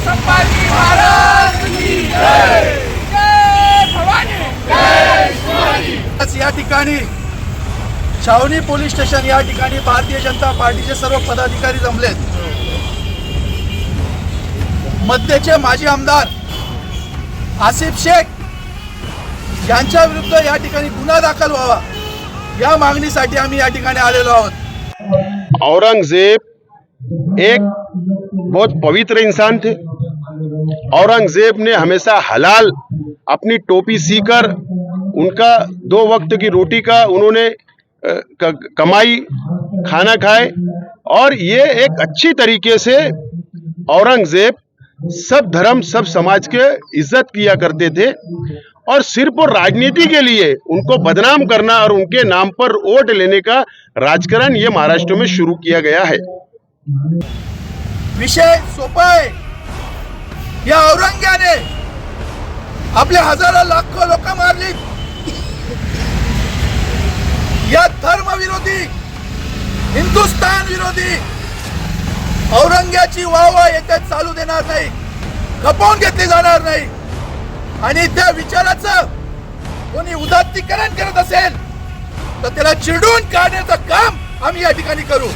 संभाजी महाराज की जय. जय भवानी. आज या ठिकाणी छावणी पोलीस स्टेशन या ठिकाणी भारतीय जनता पार्टीचे सर्व पदाधिकारी जमलेत. मध्यचे माजी आमदार आसिफ शेख यांच्या विरुद्ध या ठिकाणी गुन्हा दाखल व्हावा या मागणीसाठी आम्ही या ठिकाणी आलेलो आहोत. औरंगजेब एक बहुत पवित्र इंसान थे। औरंगज़ेब ने हमेशा हलाल अपनी टोपी सीकर उनका दो वक्त की रोटी का उन्होंने कमाई, खाना खाए। और ये एक अच्छी तरीके से औरंगज़ेब सब धर्म, सब समाज के इज़्ज़त किया करते थे। और सिर्फ़ और राजनीति के लिए उनको बदनाम करना और उनके नाम पर वोट लेने का राजकरण ये महाराष्ट्र में शुरू किया गया है। विषय सोपा। आहे या औरंग्याने आपल्या हजारो लाखो लोक मारली. या धर्मविरोधी हिंदुस्थान विरोधी औरंग्याची वाहवा येथे चालू देणार नाही खपवून घेतली जाणार नाही. आणि त्या विचाराचं कोणी उदात्तीकरण करत असेल तर त्याला चिडून काढण्याचं काम आम्ही या ठिकाणी करू.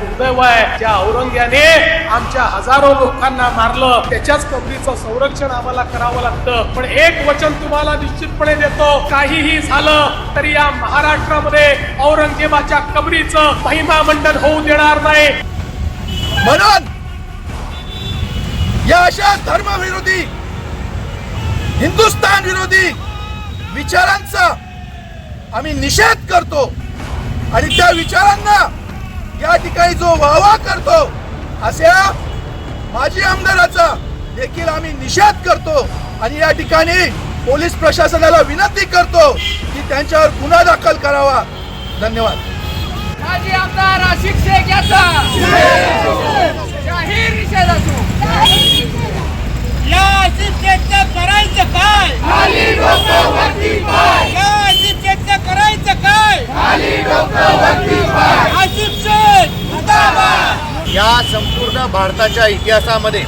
दुर्दैव आहे ज्या औरंग्याने आमच्या हजारो लोकांना मारलं. त्याच्याच कबरीचं संरक्षण आम्हाला करावं लागतं. पण एक वचन तुम्हाला निश्चितपणे देतो. काहीही झालं तरी या महाराष्ट्रामध्ये औरंगजेबाच्या कबरीचं महिमा मंडन होऊ देणार नाही. म्हणून या अशा धर्मविरोधी हिंदुस्थान विरोधी विचारांचा आम्ही निषेध करतो. आणि त्या विचारांना या ठिकाणी जो वाहवा करतो अशा माजी आमदाराचा देखील आम्ही निषेध करतो आणि या ठिकाणी पोलीस प्रशासनाला विनंती करतो की त्यांच्यावर गुन्हा दाखल करावा. धन्यवाद. माजी आमदार आशिक शेख याचा जाहीर निषेध असो. या करायचं काय? खाली डोकं वरती पाय या आशिष शेठचं करायचं काय खाली डोकं वरती पाय आशिष शेठ मुर्दाबाद या संपूर्ण भारताच्या इतिहासामध्ये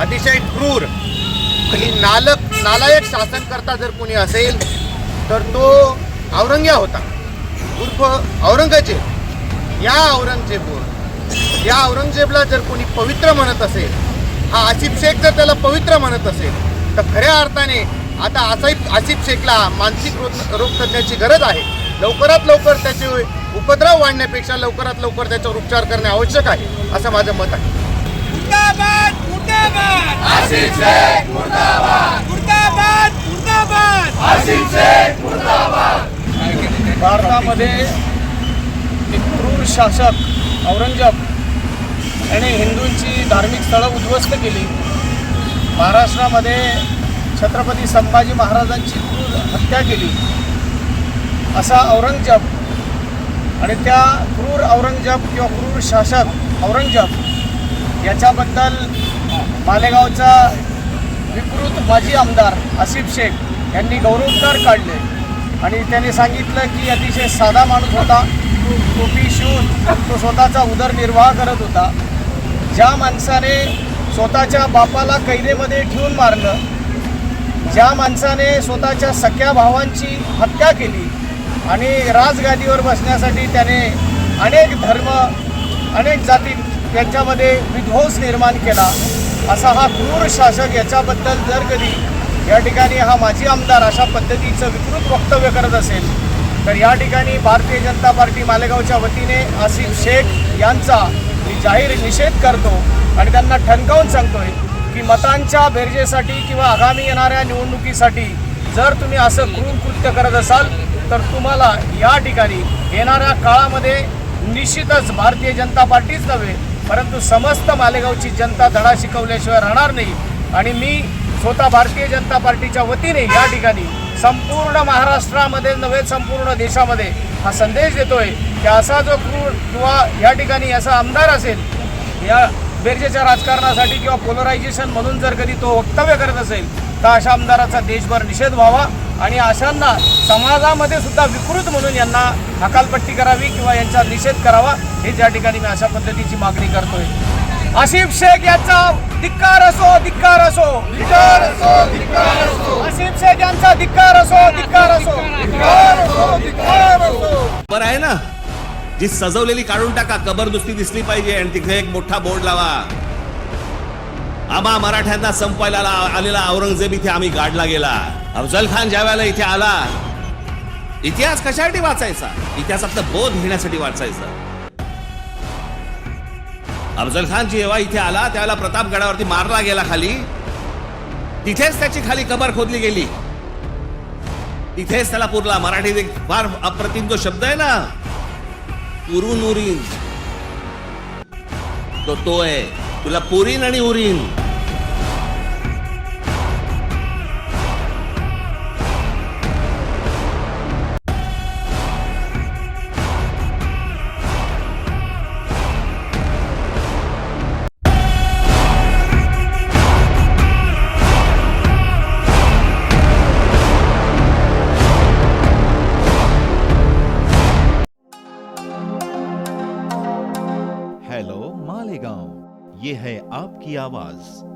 अतिशय क्रूर आणि नालक नालायक शासनकर्ता जर कोणी असेल तर तो औरंग्या होता. उर्फ औरंगजेब. या औरंगजेबवर या औरंगजेबला जर कोणी पवित्र म्हणत असेल हा आसिफ शेख जर त्याला पवित्र म्हणत असेल तर खऱ्या अर्थाने आता आसिफ आसिफ शेखला मानसिक रोग रोग तज्ञाची गरज आहे. लवकरात लवकर त्याचे उपद्रव वाढण्यापेक्षा लवकरात लवकर त्याच्यावर उपचार करणे आवश्यक आहे असं माझं मत आहे. मुर्दाबाद मुर्दाबाद! आशिक शेख मुर्दाबाद! मुर्दाबाद मुर्दाबाद! आशिक शेख मुर्दाबाद! भारतामध्ये एक क्रूर शासक औरंगजेब याने हिंदूंची धार्मिक स्थळं उद्ध्वस्त केली. महाराष्ट्रामध्ये छत्रपती संभाजी महाराजांची क्रूर हत्या केली. असा औरंगजेब आणि त्या क्रूर औरंगजेब किंवा क्रूर शासक औरंगजेब याच्याबद्दल मालेगावचा विकृत माजी आमदार आसिफ शेख यांनी गौरवोद्गार काढले. आणि त्याने सांगितलं की अतिशय साधा माणूस होता. टोपी शिवून तो स्वतःचा उदरनिर्वाह करत होता. ज्या माणसाने स्वतःच्या बापाला कैदेमध्ये ठेवून मारलं ज्या माणसाने स्वतःच्या सख्या भावांची हत्या केली आणि राजगादीवर बसण्यासाठी त्याने अनेक धर्म अनेक जाती यांच्यामध्ये विध्वंस निर्माण केला. असा हा क्रूर शासक याच्याबद्दल जर कधी या ठिकाणी हा माजी आमदार अशा पद्धतीचं विकृत वक्तव्य करत असेल तर या ठिकाणी भारतीय जनता पार्टी मालेगावच्या वतीने आसिफ शेख यांचा मी जाहीर निषेध करतो आणि त्यांना ठणकावून सांगतोय की मतांच्या बेरजेसाठी किंवा आगामी येणाऱ्या निवडणुकीसाठी जर तुम्ही असं क्रूर कृत्य करत असाल तर तुम्हाला या ठिकाणी येणाऱ्या काळामध्ये निश्चितच भारतीय जनता पार्टीच नव्हे परंतु समस्त मालेगावची जनता धडा शिकवल्याशिवाय राहणार नाही. आणि मी स्वतः भारतीय जनता पार्टीच्या वतीने या ठिकाणी संपूर्ण महाराष्ट्रामध्ये नव्हे संपूर्ण देशामध्ये हा संदेश देतोय की असा जो क्रूर किंवा या ठिकाणी असा आमदार असेल या बेरजेच्या राजकारणासाठी किंवा पोलरायझेशन म्हणून जर कधी तो वक्तव्य करत असेल तर अशा आमदाराचा देशभर निषेध व्हावा. आणि अशांना समाजामध्ये सुद्धा विकृत म्हणून यांना हकालपट्टी करावी किंवा यांचा निषेध करावा हे या ठिकाणी मी अशा पद्धतीची मागणी करतोय. आसिफ शेख याचा धिक्कार असो धिक्कार असो. धिक्कार असो धिक्कार असो. आसिफ शेख यांचा धिक्कार असो धिक्कार असो. धिक्कार असो धिक्कार असो. बरं आहे ना? जी सजवलेली काढून टाका कबर नुसती दिसली पाहिजे आणि तिथे एक मोठा बोर्ड लावा. आम्हा मराठ्यांना संपवायला आलेला औरंगजेब इथे आम्ही गाडला गेला. अफजल खान ज्या वेळेला इथे आला इतिहास कशासाठी वाचायचा? इतिहासातला बोध घेण्यासाठी वाचायचा. अफजल खान जेव्हा इथे आला त्यावेळेला प्रतापगडावरती मारला गेला खाली. तिथेच त्याची खाली कबर खोदली गेली. तिथेच त्याला पुरला. मराठीत एक फार अप्रतिम जो शब्द आहे ना पुरून उरीन. तो तो आहे. तुला पुरीन आणि उरीन. आपकी आवाज।